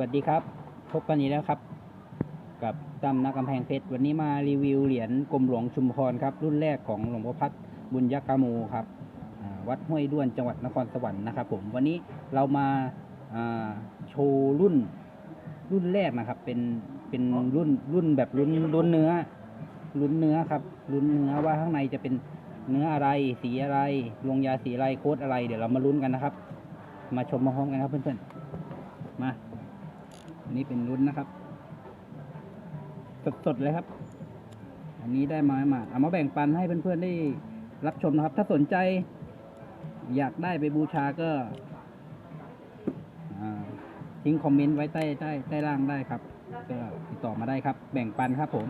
วัสดีครับ พบกันอีกแล้วครับ กับตั้มนักกำแพงเพชร วันนี้มารีวิวเหรียญกรมหลวงชุมพรครับ รุ่นแรกของหลวงพ่อพัดบุญยกาโมครับวัดห้วยด้วนจังหวัดนครสวรรค์นะครับ ผมวันนี้เรามาาโชว์รุ่นรุ่นแรกนะครับ เป็นเป็นรุ่นรุ่นแบบรุ่นรุ่นเนื้อรุ่นเนื้อครับรุ่นเนื้อว่าข้างในจะเป็นเนื้ออะไรสีอะไรลงยาสีอะไรโค้ดอะไร เดี๋ยวเรามาลุ้นกันนะครับ มาชมมาพร้อมกันครับเพื่อนๆมา นี้เป็นรุ่นนะครับ สดๆเลยครับ อันนี้ได้มาหมาเอามาแบ่งปันให้เพื่อนๆได้รับชมนะครับ ถ้าสนใจ อยากได้ไปบูชาก็ทิ้งคอมเมนต์ไว้ใต้ใต้ใต้ล่างได้ครับก็ติดต่อมาได้ครับ แบ่งปันครับผม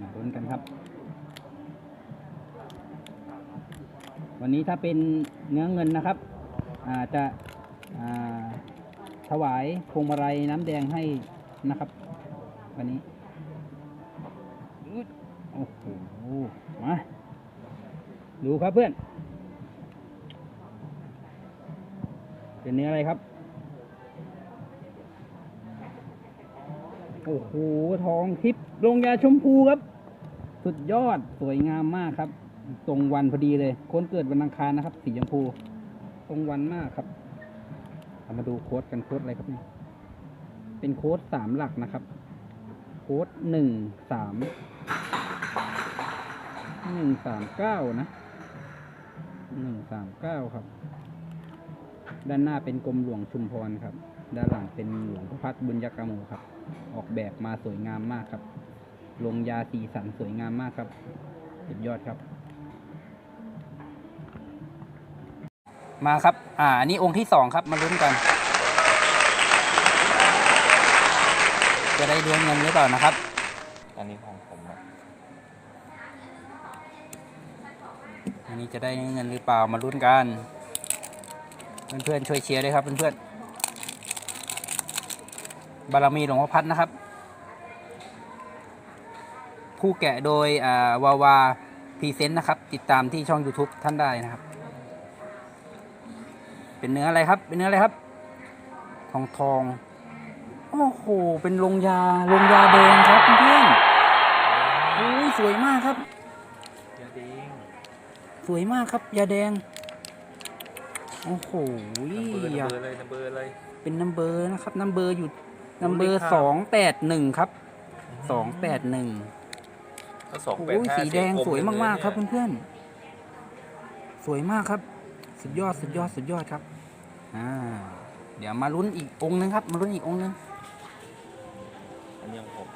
มาลุ้นกันครับ วันนี้ถ้าเป็นเนื้อเงินนะครับอาจจะอ่า ถวายพวงมาลัยน้ำแดงให้นะครับ วันนี้โอ้โหมาดูครับเพื่อน เป็นเนื้ออะไรครับ โอ้โห ทองทิพย์ลงยาชมพูครับ สุดยอดสวยงามมากครับ ตรงวันพอดีเลย คนเกิดวันอังคารนะครับ สีชมพู ตรงวันมากครับ มาดูโค้ดกันโค้ดอะไรครับเนี่ยเป็นโค้ดสามหลักนะครับ โค้ดหนึ่งสามหนึ่งสามเก้านะหนึ่งสามเก้าครับ ด้านหน้าเป็นกรมหลวงชุมพรครับ ด้านหลังเป็นหลวงพระพัฒบุญยกาโมครับ ออกแบบมาสวยงามมากครับ ลงยาสีสันสวยงามมากครับสุดยอดครับ มาครับ อ่าอันนี้องค์ที่สองครับ มาลุ้นกัน จะได้ดวงเงินหรือเปล่านะครับ อันนี้ของผมอะอันนี้จะได้เงินหรือเปล่า มาลุ้นกัน เพื่อนๆช่วยเชียร์ด้วยครับ เพื่อนๆ บารมีหลวงพ่อพัดนะครับ ผู้แกะโดย อ่า วาวาพรีเซนต์นะครับ ติดตามที่ช่อง YouTube ท่านได้นะครับ เป็นเนื้ออะไรครับ เป็นเนื้ออะไรครับ ทองทองโอ้โห เป็นลงยาลงยาแดงครับเพื่อนๆโอ้ยสวยมากครับ ยาดิงสวยมากครับ ยาแดง โอ้โหนัมเบอร์ยาเลยนัมเบอร์เลย เป็นนัมเบอร์นะครับ นัมเบอร์อยู่ นัมเบอเลร์ขห้าสองแปดหนึ่งครับ สองแปดหนึ่งถ้าสองแปโอ้ดยห้าสีแดงสวยมากๆครับเพื่อนเพื่อนๆสวยมากครับ สุดยอดสุดยอดสุดยอดครับอ่าเดี๋ยวมาลุ้นอีกองค์นึงครับ มาลุ้นอีกองค์นึงอันนี้ของผม